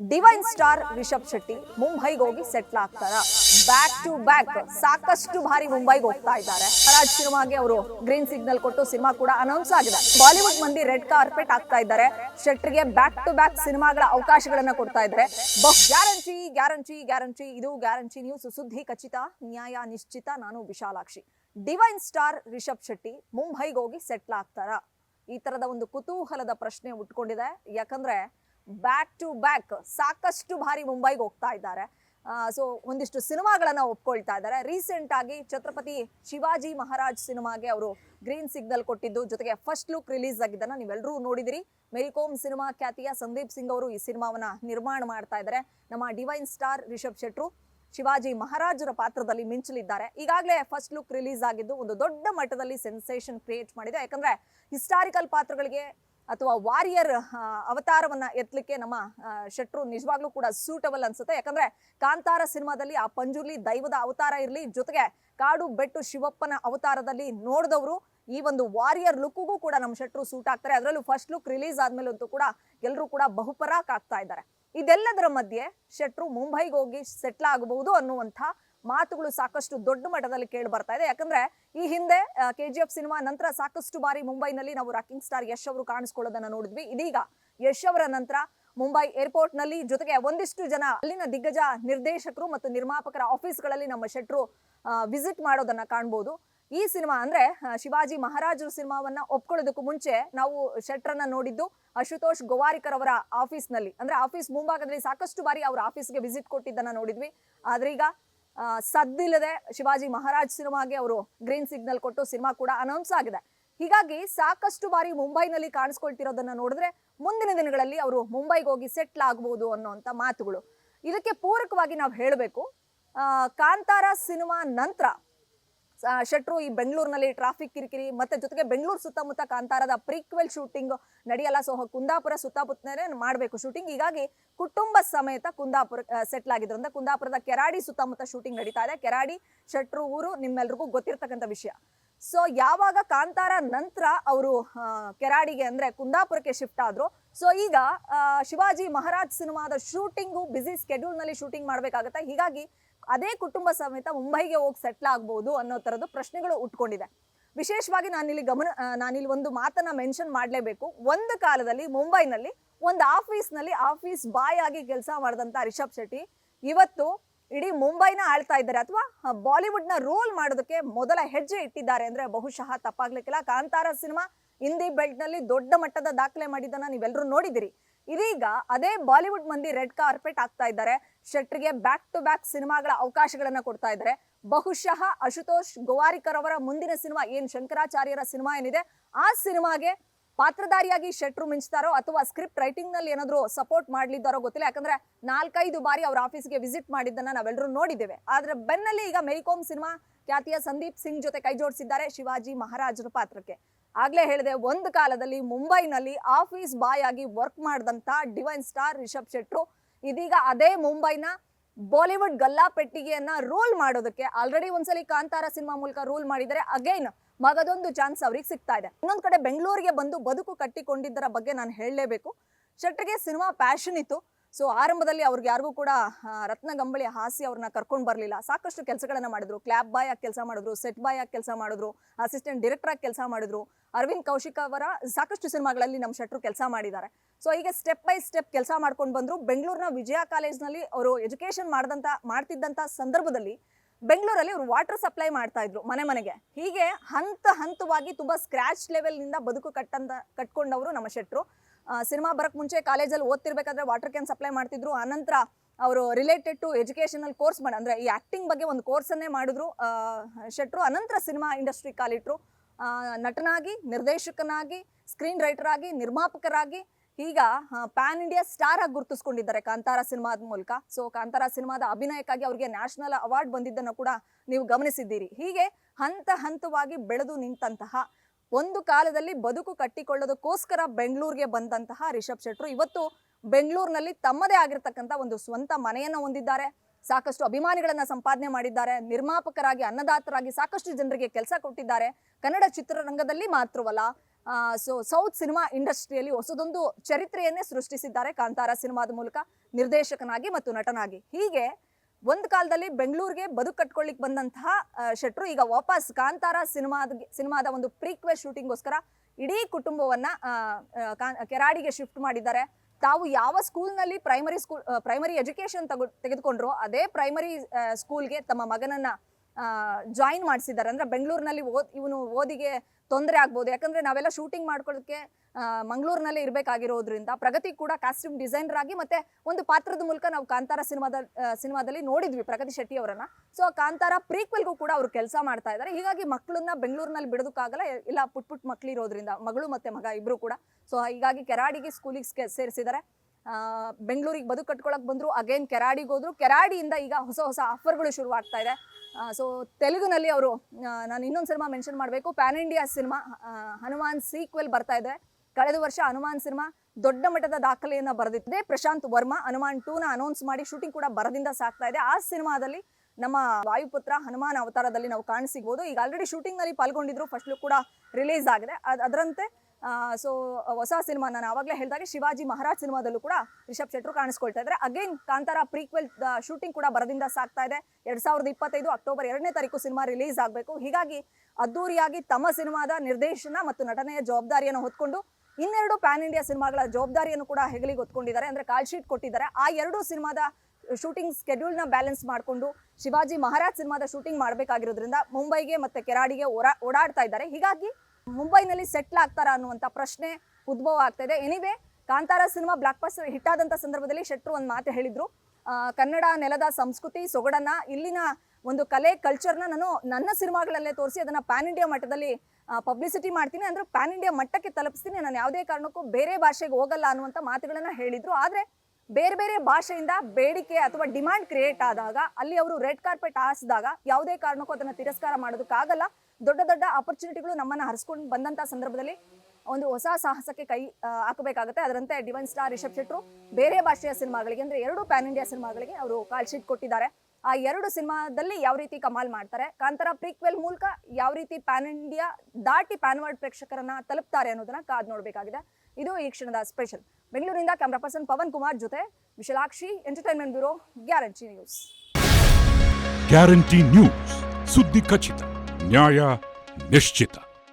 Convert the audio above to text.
Divine star Rishab Shetty ಮುಂಬೈಗೆ ಹೋಗಿ settle ಆಗ್ತಾರ? ಬ್ಯಾಕ್ ಟು ಬ್ಯಾಕ್ ಸಾಕಷ್ಟು ಬಾರಿ ಮುಂಬೈಗೆ ಹೋಗ್ತಾ ಇದ್ದಾರೆ. ರಾಜ್ ಸಿನಿಮಾಗೆ ಅವರು ಗ್ರೀನ್ ಸಿಗ್ನಲ್ ಕೊಟ್ಟು ಸಿನಿಮಾ ಕೂಡ ಅನೌನ್ಸ್ ಆಗಿದೆ. ಬಾಲಿವುಡ್ ಮಂದಿ ರೆಡ್ ಕಾರ್ಪೆಟ್ ಆಗ್ತಾ ಇದ್ದಾರೆ. ಶೆಟ್ರಿಗೆ ಬ್ಯಾಕ್ ಟು ಬ್ಯಾಕ್ ಸಿನಿಮಾಗಳ ಅವಕಾಶಗಳನ್ನ ಕೊಡ್ತಾ ಇದ್ದಾರೆ. ಗ್ಯಾರಂಟಿ ಗ್ಯಾರಂಟಿ ಗ್ಯಾರಂಟಿ ಇದು ಗ್ಯಾರಂಟಿ ನ್ಯೂಸ್ ಸುದ್ದಿ ಖಚಿತ, ನ್ಯಾಯ ನಿಶ್ಚಿತ, ನಾನು ವಿಶಾಲಾಕ್ಷಿ. ಡಿವೈನ್ ಸ್ಟಾರ್ ರಿಷಬ್ ಶೆಟ್ಟಿ ಮುಂಬೈಗೆ ಹೋಗಿ ಸೆಟ್ಲ್ ಆಗ್ತಾರ? ಈ ತರದ ಒಂದು ಕುತೂಹಲದ ಪ್ರಶ್ನೆ ಉಟ್ಕೊಂಡಿದೆ. ಯಾಕಂದ್ರೆ ಬ್ಯಾಕ್ ಟು ಬ್ಯಾಕ್ ಸಾಕಷ್ಟು ಬಾರಿ ಮುಂಬೈಗೆ ಹೋಗ್ತಾ ಇದ್ದಾರೆ. ಸೊ ಒಂದಿಷ್ಟು ಸಿನಿಮಾಗಳನ್ನ ಒಪ್ಕೊಳ್ತಾ ಇದ್ದಾರೆ. ರೀಸೆಂಟ್ ಆಗಿ ಛತ್ರಪತಿ ಶಿವಾಜಿ ಮಹಾರಾಜ್ ಸಿನಿಮಾಗೆ ಅವರು ಗ್ರೀನ್ ಸಿಗ್ನಲ್ ಕೊಟ್ಟಿದ್ದು. ಜೊತೆಗೆ ಫಸ್ಟ್ ಲುಕ್ ರಿಲೀಸ್ ಆಗಿದ್ದನ್ನು ನೀವೆಲ್ಲರೂ ನೋಡಿದಿರಿ. ಮೇರಿಕೋಮ್ ಸಿನಿಮಾ ಖ್ಯಾತಿಯ ಸಂದೀಪ್ ಸಿಂಗ್ ಅವರು ಈ ಸಿನಿಮಾವನ್ನು ನಿರ್ಮಾಣ ಮಾಡ್ತಾ ಇದ್ದಾರೆ. ನಮ್ಮ ಡಿವೈನ್ ಸ್ಟಾರ್ ರಿಷಬ್ ಶೆಟ್ರು, ಶಿವಾಜಿ ಮಹಾರಾಜರ ಪಾತ್ರದಲ್ಲಿ ಮಿಂಚಲಿದ್ದಾರೆ. ಈಗಾಗಲೇ ಫಸ್ಟ್ ಲುಕ್ ರಿಲೀಸ್ ಆಗಿದ್ದು ಒಂದು ದೊಡ್ಡ ಮಟ್ಟದಲ್ಲಿ ಸೆನ್ಸೇಷನ್ ಕ್ರಿಯೇಟ್ ಮಾಡಿದೆ. ಯಾಕಂದ್ರೆ ಹಿಸ್ಟಾರಿಕಲ್ ಪಾತ್ರಗಳಿಗೆ ಅಥವಾ ವಾರಿಯರ್ ಅವತಾರವನ್ನ ಎತ್ತಲಿಕ್ಕೆ ನಮ್ಮ ಶೆಟ್ರು ನಿಜವಾಗ್ಲೂ ಕೂಡ ಸೂಟಬಲ್ ಅನ್ಸುತ್ತೆ. ಯಾಕಂದ್ರೆ ಕಾಂತಾರ ಸಿನಿಮಾದಲ್ಲಿ ಆ ಪಂಜುರ್ಲಿ ದೈವದ ಅವತಾರ ಇರಲಿ, ಜೊತೆಗೆ ಕಾಡು ಬೆಟ್ಟು ಶಿವಪ್ಪನ ಅವತಾರದಲ್ಲಿ ನೋಡಿದವರು ಈ ಒಂದು ವಾರಿಯರ್ ಲುಕ್ಗೂ ಕೂಡ ನಮ್ಮ ಶೆಟ್ರು ಸೂಟ್ ಆಗ್ತಾರೆ. ಅದರಲ್ಲೂ ಫಸ್ಟ್ ಲುಕ್ ರಿಲೀಸ್ ಆದ್ಮೇಲಂತೂ ಕೂಡ ಎಲ್ಲರೂ ಕೂಡ ಬಹುಪರಾಕ್ ಆಗ್ತಾ ಇದ್ದಾರೆ. ಇದೆಲ್ಲದರ ಮಧ್ಯೆ ಶೆಟ್ರು ಮುಂಬೈಗೆ ಹೋಗಿ ಸೆಟ್ಲ್ ಆಗಬಹುದು ಅನ್ನುವಂಥ ಮಾತುಗಳು ಸಾಕಷ್ಟು ದೊಡ್ಡ ಮಟ್ಟದಲ್ಲಿ ಕೇಳಿ ಬರ್ತಾ ಇದೆ. ಯಾಕಂದ್ರೆ ಈ ಹಿಂದೆ ಕೆ ಜಿ ಎಫ್ ಸಿನಿಮಾ ನಂತರ ಸಾಕಷ್ಟು ಬಾರಿ ಮುಂಬೈನಲ್ಲಿ ನಾವು ರಾಕಿಂಗ್ ಸ್ಟಾರ್ ಯಶ್ ಅವರು ಕಾಣಿಸ್ಕೊಳ್ಳೋದನ್ನ ನೋಡಿದ್ವಿ. ಇದೀಗ ಯಶ್ ಅವರ ನಂತರ ಮುಂಬೈ ಏರ್ಪೋರ್ಟ್ನಲ್ಲಿ ಜೊತೆಗೆ ಒಂದಿಷ್ಟು ಜನ ಅಲ್ಲಿನ ದಿಗ್ಗಜ ನಿರ್ದೇಶಕರು ಮತ್ತು ನಿರ್ಮಾಪಕರ ಆಫೀಸ್ಗಳಲ್ಲಿ ನಮ್ಮ ಶೆಟ್ರು ವಿಸಿಟ್ ಮಾಡೋದನ್ನ ಕಾಣ್ಬೋದು. ಈ ಸಿನಿಮಾ ಅಂದ್ರೆ ಶಿವಾಜಿ ಮಹಾರಾಜರು ಸಿನಿಮಾವನ್ನ ಒಪ್ಕೊಳ್ಳೋದಕ್ಕೂ ಮುಂಚೆ ನಾವು ಶೆಟ್ರನ್ನ ನೋಡಿದ್ದು ಅಶುತೋಷ್ ಗೋವಾರಿಕರ್ ಅವರ ಆಫೀಸ್ನಲ್ಲಿ ಅಂದ್ರೆ ಆಫೀಸ್ ಮುಂಭಾಗದಲ್ಲಿ ಸಾಕಷ್ಟು ಬಾರಿ ಅವರ ಆಫೀಸ್ಗೆ ವಿಸಿಟ್ ಕೊಟ್ಟಿದ್ದನ್ನ ನೋಡಿದ್ವಿ. ಆದ್ರೆ ಈಗ ಸದ್ದಿಲ್ಲದೆ ಶಿವಾಜಿ ಮಹಾರಾಜ್ ಸಿನಿಮಾಗೆ ಅವರು ಗ್ರೀನ್ ಸಿಗ್ನಲ್ ಕೊಟ್ಟು ಸಿನಿಮಾ ಕೂಡ ಅನೌನ್ಸ್ ಆಗಿದೆ. ಹೀಗಾಗಿ ಸಾಕಷ್ಟು ಬಾರಿ ಮುಂಬೈನಲ್ಲಿ ಕಾಣಿಸ್ಕೊಳ್ತಿರೋದನ್ನ ನೋಡಿದ್ರೆ ಮುಂದಿನ ದಿನಗಳಲ್ಲಿ ಅವರು ಮುಂಬೈಗೆ ಹೋಗಿ ಸೆಟ್ಲ್ ಆಗಬಹುದು ಅನ್ನೋಂಥ ಮಾತುಗಳು. ಇದಕ್ಕೆ ಪೂರಕವಾಗಿ ನಾವು ಹೇಳಬೇಕು ಕಾಂತಾರ ಸಿನಿಮಾ ನಂತರ ಶೆಟ್ರು ಈ ಬೆಂಗಳೂರಿನಲ್ಲಿ ಟ್ರಾಫಿಕ್ ಕಿರಿಕಿರಿ ಮತ್ತೆ ಜೊತೆಗೆ ಬೆಂಗಳೂರು ಸುತ್ತಮುತ್ತ ಕಾಂತಾರದ ಪ್ರೀಕ್ವೆಲ್ ಶೂಟಿಂಗ್ ನಡೆಯಲ್ಲ. ಸೊ ಕುಂದಾಪುರ ಸುತ್ತಮುತ್ತನೇ ಮಾಡಬೇಕು ಶೂಟಿಂಗ್ ಹೀಗಾಗಿ ಕುಟುಂಬ ಸಮೇತ ಕುಂದಾಪುರ ಸೆಟ್ಲ್ ಆಗಿದ್ರಿಂದ ಕುಂದಾಪುರದ ಕೆರಾಡಿ ಸುತ್ತಮುತ್ತ ಶೂಟಿಂಗ್ ನಡೀತಾ ಇದೆ. ಕೆರಾಡಿ, ಶೆಟ್ರು, ಊರು ನಿಮ್ಮೆಲ್ರಿಗೂ ಗೊತ್ತಿರ್ತಕ್ಕಂಥ ವಿಷಯ. ಸೊ ಯಾವಾಗ ಕಾಂತಾರ ನಂತರ ಅವರು ಕೆರಾಡಿಗೆ ಅಂದ್ರೆ ಕುಂದಾಪುರಕ್ಕೆ ಶಿಫ್ಟ್ ಆದ್ರು. ಸೊ ಈಗ ಶಿವಾಜಿ ಮಹಾರಾಜ್ ಸಿನಿಮಾದ ಶೂಟಿಂಗು ಬ್ಯುಸಿ ಸ್ಕೆಡ್ಯೂಲ್ನಲ್ಲಿ ಶೂಟಿಂಗ್ ಮಾಡ್ಬೇಕಾಗತ್ತೆ. ಹೀಗಾಗಿ ಅದೇ ಕುಟುಂಬ ಸಮೇತ ಮುಂಬೈಗೆ ಹೋಗಿ ಸೆಟ್ಲ್ ಆಗ್ಬೋದು ಅನ್ನೋ ತರದ್ದು ಪ್ರಶ್ನೆಗಳು ಉಟ್ಕೊಂಡಿದೆ. ವಿಶೇಷವಾಗಿ ನಾನಿಲ್ಲಿ ಗಮನ ನಾನಿಲ್ಲಿ ಒಂದು ಮಾತನ್ನ ಮೆನ್ಷನ್ ಮಾಡಲೇಬೇಕು. ಒಂದು ಕಾಲದಲ್ಲಿ ಮುಂಬೈನಲ್ಲಿ, ಒಂದು ಆಫೀಸ್ನಲ್ಲಿ ಆಫೀಸ್ ಬಾಯ್ ಆಗಿ ಕೆಲಸ ಮಾಡಿದಂಥ ರಿಷಬ್ ಶೆಟ್ಟಿ ಇವತ್ತು ಇಡೀ ಮುಂಬೈನ ಆಳ್ತಾ ಇದ್ದಾರೆ ಅಥವಾ ಬಾಲಿವುಡ್ನ ರೋಲ್ ಮಾಡೋದಕ್ಕೆ ಮೊದಲ ಹೆಜ್ಜೆ ಇಟ್ಟಿದ್ದಾರೆ ಅಂದ್ರೆ ಬಹುಶಃ ತಪ್ಪಾಗ್ಲಿಕ್ಕಿಲ್ಲ. ಕಾಂತಾರ ಸಿನಿಮಾ ಹಿಂದಿ ಬೆಲ್ಟ್ನಲ್ಲಿ ದೊಡ್ಡ ಮಟ್ಟದ ದಾಖಲೆ ಮಾಡಿದ್ದನ್ನ ನೀವೆಲ್ಲರೂ ನೋಡಿದಿರಿ ಇದೀಗ ಅದೇ ಬಾಲಿವುಡ್ ಮಂದಿ ರೆಡ್ ಕಾರ್ಪೆಟ್ ಆಗ್ತಾ ಇದ್ದಾರೆ. ಶೆಟ್ರಿಗೆ ಬ್ಯಾಕ್ ಟು ಬ್ಯಾಕ್ ಸಿನಿಮಾಗಳ ಅವಕಾಶಗಳನ್ನ ಕೊಡ್ತಾ ಇದ್ದಾರೆ. ಬಹುಶಃ ಅಶುತೋಷ್ ಗೋವಾರಿಕರ್ ಅವರ ಮುಂದಿನ ಸಿನಿಮಾ ಏನ್ ಶಂಕರಾಚಾರ್ಯರ ಸಿನಿಮಾ ಏನಿದೆ, ಆ ಸಿನಿಮಾಗೆ ಪಾತ್ರಧಾರಿಯಾಗಿ ಶೆಟ್ರು ಮಿಂಚ್ತಾರೋ ಅಥವಾ ಸ್ಕ್ರಿಪ್ಟ್ ರೈಟಿಂಗ್ನಲ್ಲಿ ಏನಾದ್ರು ಸಪೋರ್ಟ್ ಮಾಡ್ಲಿದ್ದಾರೋ ಗೊತ್ತಿಲ್ಲ. ಯಾಕಂದ್ರೆ ನಾಲ್ಕೈದು ಬಾರಿ ಅವ್ರ ಆಫೀಸ್ಗೆ ವಿಸಿಟ್ ಮಾಡಿದ್ದನ್ನ ನಾವೆಲ್ಲರೂ ನೋಡಿದ್ದೇವೆ. ಆದ್ರೆ ಬೆನ್ನಲ್ಲಿ ಈಗ ಮೇರಿಕೋಮ್ ಸಿನಿಮಾ ಖ್ಯಾತಿಯ ಸಂದೀಪ್ ಸಿಂಗ್ ಜೊತೆ ಕೈ ಜೋಡಿಸಿದ್ದಾರೆ ಶಿವಾಜಿ ಮಹಾರಾಜರ ಪಾತ್ರಕ್ಕೆ. ಆಗ್ಲೇ ಹೇಳಿದೆ, ಒಂದು ಕಾಲದಲ್ಲಿ ಮುಂಬೈನಲ್ಲಿ ಆಫೀಸ್ ಬಾಯ್ ಆಗಿ ವರ್ಕ್ ಮಾಡಿದಂತ ಡಿವೈನ್ ಸ್ಟಾರ್ ರಿಷಬ್ ಶೆಟ್ರು ಇದೀಗ ಅದೇ ಮುಂಬೈನ ಬಾಲಿವುಡ್ ಗಲ್ಲಾ ಪೆಟ್ಟಿಗೆಯನ್ನ ರೂಲ್ ಮಾಡೋದಕ್ಕೆ ಆಲ್ರೆಡಿ ಒಂದ್ಸಲಿ ಕಾಂತಾರ ಸಿನಿಮಾ ಮೂಲಕ ರೂಲ್ ಮಾಡಿದರೆ ಅಗೈನ್ ಮಗದೊಂದು ಚಾನ್ಸ್ ಅವ್ರಿಗೆ ಸಿಗ್ತಾ ಇದೆ. ಇನ್ನೊಂದ್ ಕಡೆ ಬೆಂಗಳೂರಿಗೆ ಬಂದು ಬದುಕು ಕಟ್ಟಿಕೊಂಡಿದ್ದರ ಬಗ್ಗೆ ನಾನು ಹೇಳಲೇಬೇಕು. ಶೆಟ್ಟರ್ಗೆ ಸಿನಿಮಾ ಪ್ಯಾಷನ್ ಇತ್ತು. ಸೊ ಆರಂಭದಲ್ಲಿ ಅವ್ರಿಗೆ ಯಾರಿಗೂ ಕೂಡ ರತ್ನಗಂಬಳಿ ಹಾಸಿ ಅವ್ರನ್ನ ಕರ್ಕೊಂಡು ಬರಲಿಲ್ಲ. ಸಾಕಷ್ಟು ಕೆಲಸಗಳನ್ನು ಮಾಡಿದ್ರು. ಕ್ಲಾಬ್ ಬಾಯ್ ಆಗಿ ಕೆಲಸ ಮಾಡಿದ್ರು ಸೆಟ್ ಬಾಯ್ ಆಗಿ ಕೆಲಸ ಮಾಡಿದ್ರು ಅಸಿಸ್ಟೆಂಟ್ ಡೈರೆಕ್ಟರ್ ಆಗಿ ಕೆಲಸ ಮಾಡಿದ್ರು. ಅರವಿಂದ್ ಕೌಶಿಕ್ ಅವರ ಸಾಕಷ್ಟು ಸಿನಿಮಾಗಳಲ್ಲಿ ನಮ್ಮ ಶೆಟ್ರು ಕೆಲಸ ಮಾಡಿದ್ದಾರೆ. ಸೊ ಈಗ ಸ್ಟೆಪ್ ಬೈ ಸ್ಟೆಪ್ ಕೆಲಸ ಮಾಡ್ಕೊಂಡು ಬಂದ್ರು. ಬೆಂಗಳೂರಿನ ವಿಜಯ ಕಾಲೇಜ್ನಲ್ಲಿ ಅವರು ಎಜುಕೇಷನ್ ಮಾಡಿದಂಥ ಮಾಡ್ತಿದ್ದಂಥ ಸಂದರ್ಭದಲ್ಲಿ ಬೆಂಗಳೂರಲ್ಲಿ ಅವರು ವಾಟರ್ ಸಪ್ಲೈ ಮಾಡ್ತಾ ಇದ್ರು ಮನೆ ಮನೆಗೆ. ಹೀಗೆ ಹಂತ ಹಂತವಾಗಿ ತುಂಬಾ ಸ್ಕ್ರಾಚ್ ಲೆವೆಲ್ನಿಂದ ಬದುಕು ಕಟ್ಟಂತ ಕಟ್ಕೊಂಡವರು ನಮ್ಮ ಶೆಟ್ರು. ಸಿನಿಮಾ ಬರಕ್ಕೆ ಮುಂಚೆ ಕಾಲೇಜಲ್ಲಿ ಓದ್ತಿರ್ಬೇಕಾದ್ರೆ ವಾಟರ್ ಕ್ಯಾನ್ ಸಪ್ಲೈ ಮಾಡ್ತಿದ್ರು. ಆನಂತರ ಅವರು ರಿಲೇಟೆಡ್ ಟು ಎಜುಕೇಷನಲ್ ಕೋರ್ಸ್ ಮಾಡಿ, ಅಂದರೆ ಈ ಆ್ಯಕ್ಟಿಂಗ್ ಬಗ್ಗೆ ಒಂದು ಕೋರ್ಸನ್ನೇ ಮಾಡಿದ್ರು. ಶೆಟ್ರು ಅನಂತರ ಸಿನಿಮಾ ಇಂಡಸ್ಟ್ರಿ ಕಾಲಿಟ್ರು. ನಟನಾಗಿ, ನಿರ್ದೇಶಕನಾಗಿ ಸ್ಕ್ರೀನ್ ರೈಟರ್ ನಿರ್ಮಾಪಕರಾಗಿ ಈಗ ಪ್ಯಾನ್ ಇಂಡಿಯಾ ಸ್ಟಾರ್ ಆಗಿ ಗುರುತಿಸ್ಕೊಂಡಿದ್ದಾರೆ ಕಾಂತಾರ ಸಿನಿಮಾದ ಮೂಲಕ. ಸೊ ಕಾಂತಾರ ಸಿನಿಮಾದ ಅಭಿನಯಕ್ಕಾಗಿ ಅವರಿಗೆ ನ್ಯಾಷನಲ್ ಅವಾರ್ಡ್ ಬಂದಿದ್ದನ್ನು ಕೂಡ ನೀವು ಗಮನಿಸಿದ್ದೀರಿ. ಹೀಗೆ ಹಂತ ಹಂತವಾಗಿ ಬೆಳೆದು ನಿಂತಹ ಒಂದು ಕಾಲದಲ್ಲಿ ಬದುಕು ಕಟ್ಟಿಕೊಳ್ಳೋದಕ್ಕೋಸ್ಕರ ಬೆಂಗಳೂರಿಗೆ ಬಂದಂತಹ ರಿಷಬ್ ಶೆಟ್ರು ಇವತ್ತು ಬೆಂಗಳೂರಿನಲ್ಲಿ ತಮ್ಮದೇ ಆಗಿರ್ತಕ್ಕಂಥ ಒಂದು ಸ್ವಂತ ಮನೆಯನ್ನು ಹೊಂದಿದ್ದಾರೆ. ಸಾಕಷ್ಟು ಅಭಿಮಾನಿಗಳನ್ನ ಸಂಪಾದನೆ ಮಾಡಿದ್ದಾರೆ. ನಿರ್ಮಾಪಕರಾಗಿ, ಅನ್ನದಾತರಾಗಿ ಸಾಕಷ್ಟು ಜನರಿಗೆ ಕೆಲಸ ಕೊಟ್ಟಿದ್ದಾರೆ. ಕನ್ನಡ ಚಿತ್ರರಂಗದಲ್ಲಿ ಮಾತ್ರವಲ್ಲ ಸೊ, ಸೌತ್ ಸಿನಿಮಾ ಇಂಡಸ್ಟ್ರಿಯಲ್ಲಿ ಹೊಸದೊಂದು ಚರಿತ್ರೆಯನ್ನೇ ಸೃಷ್ಟಿಸಿದ್ದಾರೆ ಕಾಂತಾರ ಸಿನಿಮಾದ ಮೂಲಕ ನಿರ್ದೇಶಕನಾಗಿ ಮತ್ತು ನಟನಾಗಿ. ಹೀಗೆ ಒಂದು ಕಾಲದಲ್ಲಿ ಬೆಂಗಳೂರಿಗೆ ಬದುಕು ಕಟ್ಕೊಳ್ಳಿಕ್ ಬಂದಂತಹ ಶೆಟ್ರು. ಈಗ ವಾಪಸ್ ಕಾಂತಾರ ಸಿನಿಮಾದ ಸಿನಿಮಾದ ಒಂದು ಪ್ರೀಕ್ವೆ ಶೂಟಿಂಗ್ಗೋಸ್ಕರ ಇಡೀ ಕುಟುಂಬವನ್ನ ಕೆರಾಡಿಗೆ ಶಿಫ್ಟ್ ಮಾಡಿದ್ದಾರೆ. ತಾವು ಯಾವ ಸ್ಕೂಲ್ನಲ್ಲಿ ಪ್ರೈಮರಿ ಸ್ಕೂಲ್ ಪ್ರೈಮರಿ ಎಜುಕೇಶನ್ ತಗೊ, ತೆಗೆದುಕೊಂಡ್ರು ಅದೇ ಪ್ರೈಮರಿ ಸ್ಕೂಲ್ಗೆ ತಮ್ಮ ಮಗನನ್ನ ಜಾಯಿನ್ ಮಾಡಿಸಿದ್ದಾರೆ. ಅಂದ್ರೆ ಬೆಂಗಳೂರಿನಲ್ಲಿ ಓದ್, ಇವನು ಓದಿಗೆ ತೊಂದರೆ ಆಗ್ಬೋದು. ಯಾಕಂದ್ರೆ ನಾವೆಲ್ಲ ಶೂಟಿಂಗ್ ಮಾಡ್ಕೊಳ್ಳೋದಕ್ಕೆ ಮಂಗಳೂರಿನಲ್ಲೇ ಇರಬೇಕಾಗಿರೋದ್ರಿಂದ ಪ್ರಗತಿ ಕೂಡ ಕಾಸ್ಟ್ಯೂಮ್ ಡಿಸೈನರ್ ಆಗಿ ಮತ್ತೆ ಒಂದು ಪಾತ್ರದ ಮೂಲಕ ನಾವು ಕಾಂತಾರ ಸಿನಿಮಾದ ಸಿನಿಮಾದಲ್ಲಿ ನೋಡಿದ್ವಿ ಪ್ರಗತಿ ಶೆಟ್ಟಿ ಅವರನ್ನ. ಸೊ ಕಾಂತಾರ ಪ್ರೀಕ್ವೆಲ್ಗೂ ಕೂಡ ಅವರು ಕೆಲಸ ಮಾಡ್ತಾ ಇದ್ದಾರೆ ಹೀಗಾಗಿ ಮಕ್ಕಳನ್ನ ಬೆಂಗಳೂರಿನಲ್ಲಿ ಬಿಡೋದಕ್ಕಾಗಲ್ಲ. ಇಲ್ಲ ಪುಟ್ ಪುಟ್ ಮಕ್ಳು ಇರೋದ್ರಿಂದ ಮಗಳು ಮತ್ತೆ ಮಗ ಇಬ್ರು ಕೂಡ. ಸೊ ಹೀಗಾಗಿ ಕೆರಾಡಿಗೆ ಸ್ಕೂಲಿಗೆ ಸೇರಿಸಿದ್ದಾರೆ. ಬೆಂಗಳೂರಿಗೆ ಬದುಕು ಕಟ್ಕೊಳಕ್ ಬಂದ್ರು. ಅಗೇನ್ ಕೆರಾಡಿಗೆ ಹೋದ್ರು. ಕೆರಾಡಿಯಿಂದ ಈಗ ಹೊಸ ಹೊಸ ಆಫರ್ಗಳು ಶುರುವಾಗ್ತಾ ಇದೆ. ಸೊ ತೆಲುಗುನಲ್ಲಿ ಅವರು ನಾನು ಇನ್ನೊಂದು ಸಿನಿಮಾ ಮೆನ್ಷನ್ ಮಾಡಬೇಕು pan India cinema Hanuman sequel ಬರ್ತಾ ಇದೆ. ಕಳೆದ ವರ್ಷ ಹನುಮಾನ್ ಸಿನಿಮಾ ದೊಡ್ಡ ಮಟ್ಟದ ದಾಖಲೆಯನ್ನು ಬರೆದಿದ್ದೆ ಪ್ರಶಾಂತ್ ವರ್ಮಾ ಹನುಮಾನ್ ಟೂನ ಅನೌನ್ಸ್ ಮಾಡಿ ಶೂಟಿಂಗ್ ಕೂಡ ಬರದಿಂದ ಸಾಕ್ತಾ ಇದೆ. ಆ ಸಿನಿಮಾದಲ್ಲಿ ನಮ್ಮ ವಾಯುಪುತ್ರ ಹನುಮಾನ್ ಅವತಾರದಲ್ಲಿ ನಾವು ಕಾಣಿಸಿಗ್ಬೋದು. ಈಗ ಆಲ್ರೆಡಿ ಶೂಟಿಂಗ್ನಲ್ಲಿ ಪಾಲ್ಗೊಂಡಿದ್ರು ಫಸ್ಟ್ ಲುಕ್ ಕೂಡ ರಿಲೀಸ್ ಆಗಿದೆ. ಅದ್- ಅದರಂತೆ ಸೊ ಹೊಸ ಸಿನಿಮಾ ನಾನು ಆವಾಗಲೇ ಹೇಳಿದಾಗೆ ಶಿವಾಜಿ ಮಹಾರಾಜ್ ಸಿನಿಮಾದಲ್ಲೂ ಕೂಡ ರಿಷಬ್ ಶೆಟ್ರು ಕಾಣಿಸ್ಕೊಳ್ತಾ ಇದ್ದಾರೆ. ಅಗೇನ್ ಕಾಂತಾರ ಪ್ರೀಕ್ವೆಲ್ ಶೂಟಿಂಗ್ ಕೂಡ ಬರದಿಂದ ಸಾಕ್ತಾ ಇದೆ. ಎರಡ್ ಸಾವಿರದ ಇಪ್ಪತ್ತೈದು ಅಕ್ಟೋಬರ್ ಎರಡನೇ ತಾರೀಕು ಸಿನಿಮಾ ರಿಲೀಸ್ ಆಗಬೇಕು. ಹೀಗಾಗಿ ಅದ್ದೂರಿಯಾಗಿ ತಮ್ಮ ಸಿನಿಮಾದ ನಿರ್ದೇಶನ ಮತ್ತು ನಟನೆಯ ಜವಾಬ್ದಾರಿಯನ್ನು ಹೊತ್ಕೊಂಡು ಇನ್ನೆರಡು ಪ್ಯಾನ್ ಇಂಡಿಯಾ ಸಿನಿಮಾಗಳ ಜವಾಬ್ದಾರಿಯನ್ನು ಕೂಡ ಹೆಗಲಿಗೆ ಹೊತ್ಕೊಂಡಿದ್ದಾರೆ. ಅಂದ್ರೆ ಕಾಲ್ ಶೀಟ್ ಕೊಟ್ಟಿದ್ದಾರೆ. ಆ ಎರಡು ಸಿನಿಮಾದ ಶೂಟಿಂಗ್ ಸ್ಕೆಡ್ಯೂಲ್ನ ಬ್ಯಾಲೆನ್ಸ್ ಮಾಡಿಕೊಂಡು ಶಿವಾಜಿ ಮಹಾರಾಜ್ ಸಿನಿಮಾದ ಶೂಟಿಂಗ್ ಮಾಡಬೇಕಾಗಿರೋದ್ರಿಂದ ಮುಂಬೈಗೆ ಮತ್ತೆ ಕೆರಾಡಿಗೆ ಓಡಾ ಓಡಾಡ್ತಾ ಇದ್ದಾರೆ. ಹೀಗಾಗಿ ಮುಂಬೈನಲ್ಲಿ ಸೆಟ್ಲ್ ಆಗ್ತಾರಾ ಅನ್ನುವಂಥ ಪ್ರಶ್ನೆ ಉದ್ಭವ ಆಗ್ತಾ ಇದೆ. Anyway Kantara cinema blockbuster hit ಸಂದರ್ಭದಲ್ಲಿ ಶೆಟ್ರು ಒಂದು ಮಾತು ಹೇಳಿದರು. ಕನ್ನಡ ನೆಲದ ಸಂಸ್ಕೃತಿ, ಸೊಗಡನ್ನ, ಇಲ್ಲಿನ ಒಂದು ಕಲೆ ಕಲ್ಚರ್ನ ನಾನು ನನ್ನ ಸಿನಿಮಾಗಳಲ್ಲೇ ತೋರಿಸಿ ಅದನ್ನು ಪ್ಯಾನ್ ಇಂಡಿಯಾ ಮಟ್ಟದಲ್ಲಿ ಪಬ್ಲಿಸಿಟಿ ಮಾಡ್ತೀನಿ ಅಂದ್ರೆ ಪ್ಯಾನ್ ಇಂಡಿಯಾ ಮಟ್ಟಕ್ಕೆ ತಲುಪಿಸ್ತೀನಿ. ನಾನು ಯಾವುದೇ ಕಾರಣಕ್ಕೂ ಬೇರೆ ಭಾಷೆಗೆ ಹೋಗಲ್ಲ ಅನ್ನುವಂಥ ಮಾತುಗಳನ್ನು ಹೇಳಿದ್ರು. ಆದ್ರೆ ಬೇರೆ ಬೇರೆ ಭಾಷೆಯಿಂದ ಬೇಡಿಕೆ ಅಥವಾ ಡಿಮ್ಯಾಂಡ್ ಕ್ರಿಯೇಟ್ ಆದಾಗ, ಅಲ್ಲಿ ಅವರು ರೆಡ್ ಕಾರ್ಪೆಟ್ ಹಾಸಿದಾಗ ಯಾವುದೇ ಕಾರಣಕ್ಕೂ ಅದನ್ನ ತಿರಸ್ಕಾರ ಮಾಡೋದಕ್ಕಾಗಲ್ಲ. ದೊಡ್ಡ ದೊಡ್ಡ ಆಪರ್ಚುನಿಟಿಗಳು ನಮ್ಮನ್ನ ಹರಿಸ್ಕೊಂಡು ಬಂದಂತ ಸಂದರ್ಭದಲ್ಲಿ ಒಂದು ಹೊಸ ಸಾಹಸಕ್ಕೆ ಕೈ ಹಾಕಬೇಕಾಗುತ್ತೆ. ಅದರಂತೆ ಡಿವೈನ್ ಸ್ಟಾರ್ ರಿಷಬ್ ಶೆಟ್ರು ಬೇರೆ ಭಾಷೆಯ ಸಿನಿಮಾಗಳಿಗೆ, ಅಂದ್ರೆ ಎರಡು ಪ್ಯಾನ್ ಇಂಡಿಯಾ ಸಿನಿಮಾಗಳಿಗೆ ಅವರು ಕಾಲ್ ಶೀಟ್ ಕೊಟ್ಟಿದ್ದಾರೆ. ಆ ಎರಡು ಸಿನಿಮಾದಲ್ಲಿ ಯಾವ ರೀತಿ ಕಮಾಲ್ ಮಾಡ್ತಾರೆ? ಕಾಂತಾರ ಪ್ರೀಕ್ವೆಲ್ ಮೂಲಕ ಯಾವ ರೀತಿ ಪ್ಯಾನ್ ಇಂಡಿಯಾ ದಾಟಿ ಪ್ಯಾನ್ವರ್ಡ್ ಪ್ರೇಕ್ಷಕರನ್ನ ತಲುಪ್ತಾರೆ ಅನ್ನೋದನ್ನ ಕಾದ್ ನೋಡಬೇಕಾಗಿದೆ. ಇದು ಈ ಕ್ಷಣದ ಸ್ಪೆಷಲ್ ಬೆಂಗಳೂರಿಂದ ಕ್ಯಾಮ್ರಾ ಪರ್ಸನ್ ಪವನ್ ಕುಮಾರ್ ಜೊತೆ Vishalakshi entertainment bureau guarantee news. Guarantee news. ಸುದ್ದಿ ಖಚಿತ, ನ್ಯಾಯ ನಿಶ್ಚಿತ.